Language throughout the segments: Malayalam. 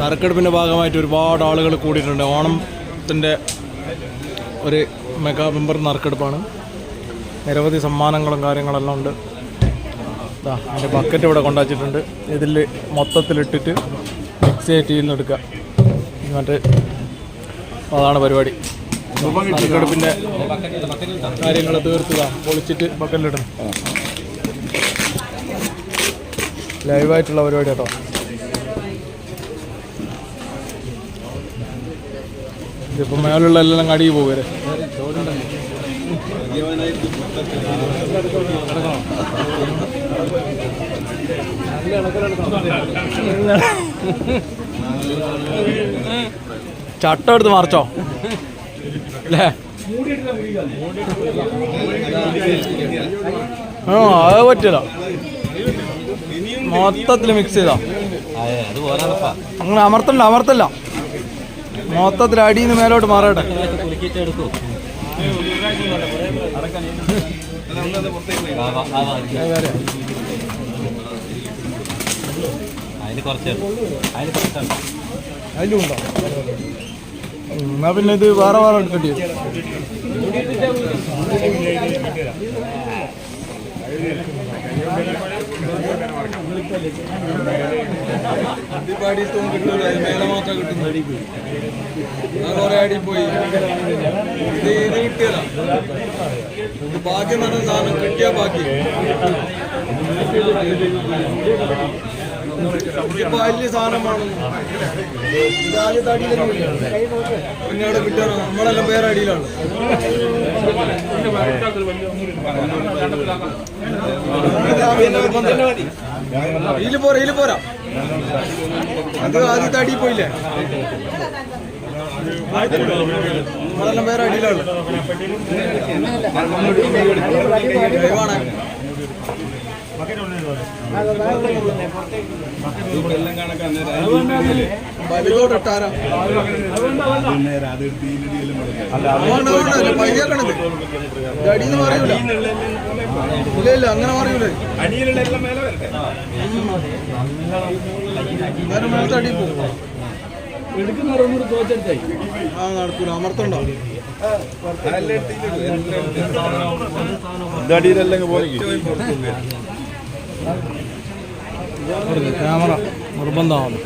നറുക്കെടുപ്പിന്റെ ഭാഗമായിട്ട് ഒരുപാട് ആളുകൾ കൂടിയിട്ടുണ്ട്. ഓണത്തിന്റെ ഒരു മെഗാ മെമ്പർ നറുക്കെടുപ്പാണ്. നിരവധി സമ്മാനങ്ങളും കാര്യങ്ങളെല്ലാം ഉണ്ട്. ഇതാ അതിന്റെ ബക്കറ്റ് ഇവിടെ കൊണ്ടുവച്ചിട്ടുണ്ട് ഇതിൽ മൊത്തത്തിലിട്ടിട്ട് മിക്സ് ഇതിൽ നിന്ന് എടുക്കുക. മറ്റേ അതാണ് പരിപാടി. നറുക്കെടുപ്പിന്റെ കാര്യങ്ങൾ തീർത്തുക. പൊളിച്ചിട്ട് ബക്കറ്റിലിടണം ലൈവായിട്ടുള്ള പരിപാടി കേട്ടോ. ഇതിപ്പോൾ മേലുള്ള എല്ലാം കടിയിൽ പോകരെ ചട്ടം എടുത്ത് മറിച്ചോ? അല്ലേ ആ അത് പറ്റില്ല മൊത്തത്തിൽ മിക്സ് ചെയ്താ. അങ്ങനെ അമർത്തണ്ട അമർത്തല്ല. മൊത്തത്തിൽ അടിയിൽ നിന്ന് മേലോട്ട് മാറട്ടെ. അതിന് കുറച്ച് അതിന് കുറച്ചാണ് അതിലും ഉണ്ടോ? എന്നാ പിന്നെ ഇത് വേറെ വേറെ എടുക്കേണ്ടി വരും. ഭാഗ്യം നടന്ന സാധനം കിട്ടിയ ഭാഗ്യം. ഇപ്പൊ വലിയ സാധനമാണ് ഇത് ആദ്യത്തെ അടിയിലൊന്നും ഇല്ല. പിന്നെ അവിടെ നമ്മളെല്ലാം വേറെ അടിയിലാണ്. ഇതിൽ പോരാ ഇതിൽ പോരാ. അത് ആദ്യത്തെ അടിയിൽ പോയില്ലേ? നമ്മളെല്ലാം വേറെ അടിയിലാണ്. ദയവാണ്. വലുതോട്ട് എല്ലാം അതുകൊണ്ട് അതുകൊണ്ട് അല്ല, പയ്യേക്കണത് ഇത് അടിയെന്ന് പറയൂല. ഇല്ല ഇല്ല അങ്ങനെ പറയൂലേ. മേലത്തെ അടി പോകും ആ നടക്കൂല. അമർത്തണ്ടോ? ക്യാമറ. നിർബന്ധമാണ്.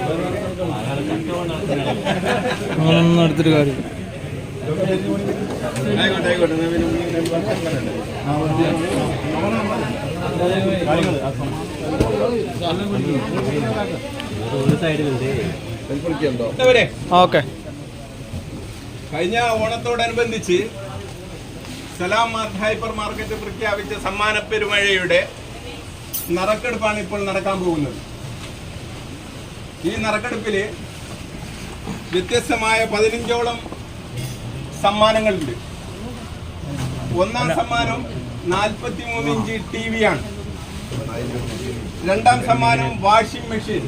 അങ്ങനൊന്നും എടുത്തിട്ട് കാര്യം ഓക്കെ. കഴിഞ്ഞ ഓണത്തോടനുബന്ധിച്ച് സലാം ഹൈപ്പർ മാർക്കറ്റ് പ്രഖ്യാപിച്ച സമ്മാന പെരുമഴയുടെ നറുക്കെടുപ്പാണ് ഇപ്പോൾ നടക്കാൻ പോകുന്നത്. ഈ നറുക്കെടുപ്പിൽ വ്യത്യസ്തമായ പതിനഞ്ചോളം സമ്മാനങ്ങളുണ്ട്. ഒന്നാം സമ്മാനം നാൽപ്പത്തി മൂന്ന് ഇഞ്ച് ടി വി ആണ്. രണ്ടാം സമ്മാനം വാഷിംഗ് മെഷീൻ.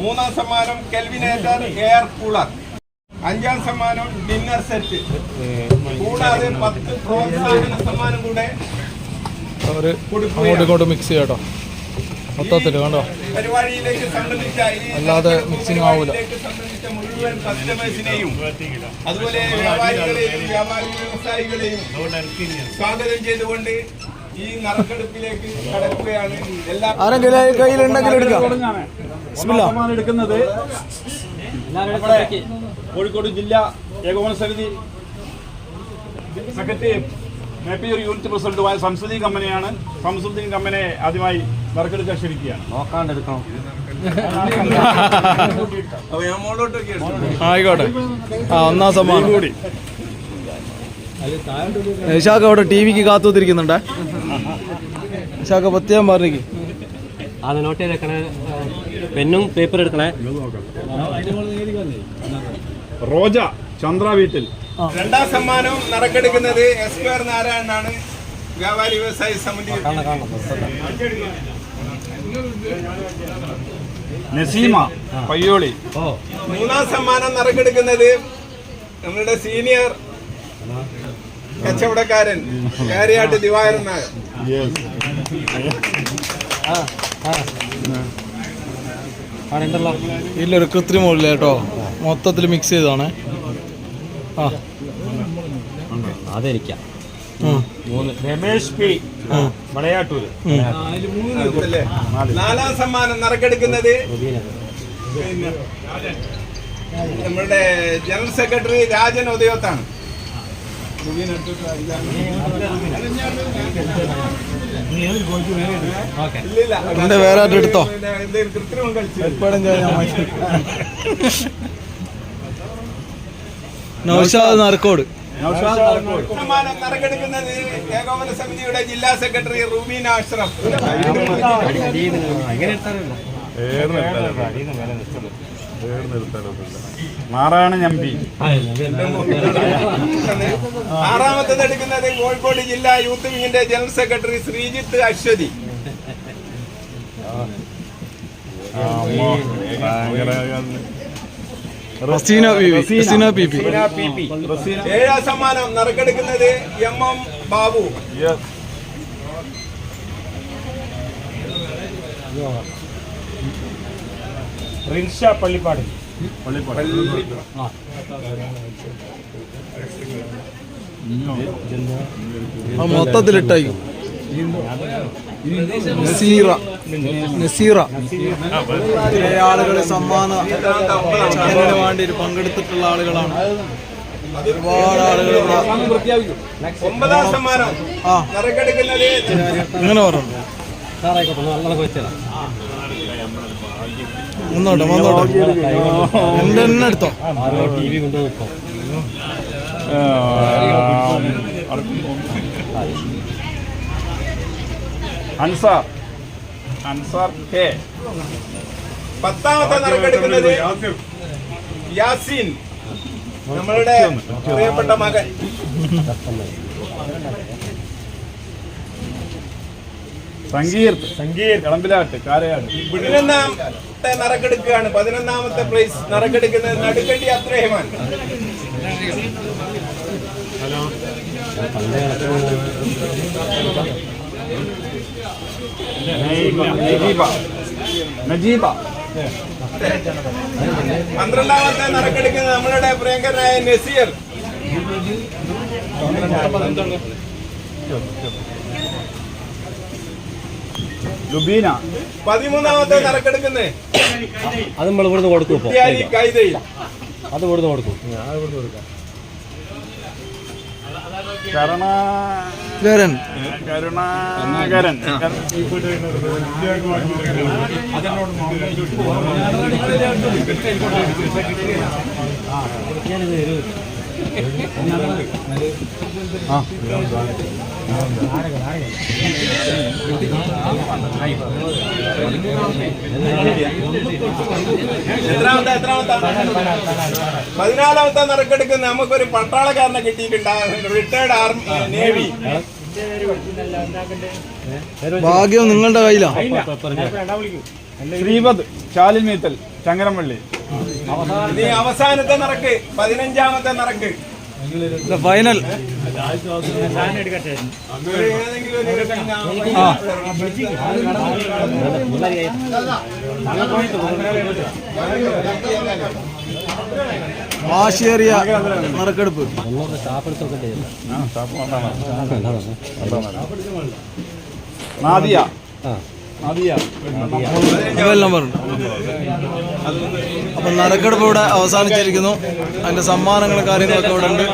മൂന്നാം സമ്മാനം കെൽവിനേറ്റർ എയർ കൂളർ. അഞ്ചാം സമ്മാനം ഡിന്നർ സെറ്റ്. കൂടാതെ പത്ത് പ്രോത്സാഹന സമ്മാനം കൂടെ കൊടുക്കും മിക്സ് ചെയ്യാട്ടോ മൊത്തത്തിൽ ഈ അല്ലാതെ മിക്സിംഗ് ആവൂല. അതുപോലെ സ്വാഗതം ചെയ്തുകൊണ്ട് ഈ നറുക്കെടുപ്പിലേക്ക് കടക്കുകയാണ് എല്ലാ ആരെങ്കിലും കയ്യിലുണ്ടെങ്കിൽ എടുക്കാം. എടുക്കുന്നത് കോഴിക്കോട് ജില്ലാ ഏകോപന സമിതി സെക്രട്ടറി മേപ്പിയൂർ യൂണിറ്റ് പ്രസിഡന്റുമായ സംസ്കൃതി കമ്പനിയാണ് സംസ്കൃതി കമ്പനിയെ ആദ്യമായി നറുക്കെടുക്കാൻ ക്ഷണിക്കുകയാണ് നോക്കാണ്ടെടുക്കണം. ആയിക്കോട്ടെ. ആ ഒന്നാം സമ്മാനം. കൂടി. നിഷാക്ക് അവിടെ ടി വിക്ക് കാത്തുത്തിരിക്കുന്നുണ്ടേ നിഷാക്ക് പ്രത്യേകം പറഞ്ഞു അത് നോട്ട് ചെയ്തേക്കണേ പെന്നും പേപ്പർ എടുക്കണേ. റോജ ചന്ദ്ര വീട്ടിൽ. രണ്ടാം സമ്മാനം നറുക്കെടുക്കുന്നത് ആർ നാരായണനാണ് വ്യാപാരി വ്യവസായി സമിതി. നസീമ. പയ്യോളി. മൂന്നാം സമ്മാനം നറുക്കെടുക്കുന്നത് നമ്മളുടെ സീനിയർ കച്ചവടക്കാരൻ കാര്യാട്ട് ദിവാകരൻ നായർ. ഇല്ലൊരു കൃത്രിമില്ല കേട്ടോ. മൊത്തത്തിൽ മിക്സ് ചെയ്താണ് അതെനിക്കാം. മൂന്ന്. രമേശ് പി. മലയാട്ടൂര്? നാലാം. സമ്മാനം നറുക്കെടുക്കുന്നത് നമ്മുടെ ജനറൽ സെക്രട്ടറി രാജൻ ഉദയത്താണ്. വേറെ ആരുടെ എടുത്തോ? എപ്പോഴും എന്തേലും കൃത്രിമം കളിച്ചു നൗഷാദ് നർക്കോട്. നറുക്കെടുക്കുന്നത് ഏകോപന സമിതിയുടെ ജില്ലാ secretary Rubeen Ashraf Narayanan M P ആറാമത്തത് എടുക്കുന്നത് കോഴിക്കോട് ജില്ലാ youth വിങ്ങിന്റെ general secretary Sreejith Aswathy. Raseena Raseena. P P. ഏഴാം സമ്മാനം നറുക്കെടുക്കുന്നത് എം എം ബാബു. റിൻഷ പള്ളിപ്പാട്. മൊത്തത്തിലിട്ടായി. നസീറ. നസീറ. കുറെ ആളുകൾ സമ്മാന ചടങ്ങിന് വേണ്ടി പങ്കെടുത്തിട്ടുള്ള ആളുകളാണ്. ഒരുപാട് ആളുകൾ ഇങ്ങനെ പറഞ്ഞു? വന്നോട്ടെ വന്നോട്ടെ. എന്റെ എന്നെ എടുത്തോ? ടി വി ഇപ്പം അൻസാർ. അൻസാർ കെ പത്താമത്തെ നറുക്കെടുക്കുന്നത് യാസീൻ. നമ്മളുടെ പ്രിയപ്പെട്ട മകൻ. സംഗീർ സംഗീർ കളമ്പിലാട്ട് കാരയാട്. പതിനൊന്നാമത്തെ നറുക്കെടുക്കുകയാണ്. പതിനൊന്നാമത്തെ പ്ലേസ് നറുക്കെടുക്കുന്നത് നടുക്കണ്ടി അബ്ദുറഹ്മാൻ. നജീബ നജീബ. പന്ത്രണ്ടാമത്തെ നറുക്കെടുക്കുന്നത് നമ്മളുടെ പ്രിയങ്കരനായ നസീർ. ലുബീന. പതിമൂന്നാമത്തെ നറക്കെടുക്കുന്നേ. അത് നമ്മൾ ഇവിടുന്ന് കൊടുക്കും അത് ഇവിടുന്ന് കൊടുക്കും. ഞാൻ ഇവിടുന്ന് കൊടുക്കും. കരുണ കരൻ കരുണാകരൻ ഒരു എത്രാമത്തെ എത്രാമത്തെ? പതിനാലാമത്തെ നറുക്കെടുക്കുന്ന നമുക്കൊരു പട്ടാളക്കാരനെ കിട്ടിയിട്ടുണ്ട്. റിട്ടയർഡ് ആർമി നേവി ഭാഗ്യം നിങ്ങളുടെ കയ്യിലാ. ശ്രീപദ് ശാലിൻ മീത്തൽ ചങ്ങരംപള്ളി. അവസാനത്തെ നിറക്ക് പതിനഞ്ചാമത്തെ നിറക്ക്. ഫൈനൽ വാശിയേറിയ നറുക്കെടുപ്പ്. നാദിയ. Mobile number. അപ്പം നറുക്കെടുപ്പ് ഇവിടെ അവസാനിച്ചിരിക്കുന്നു. അതിന്റെ സമ്മാനങ്ങളും കാര്യങ്ങളൊക്കെ ഇവിടെ ഉണ്ട്.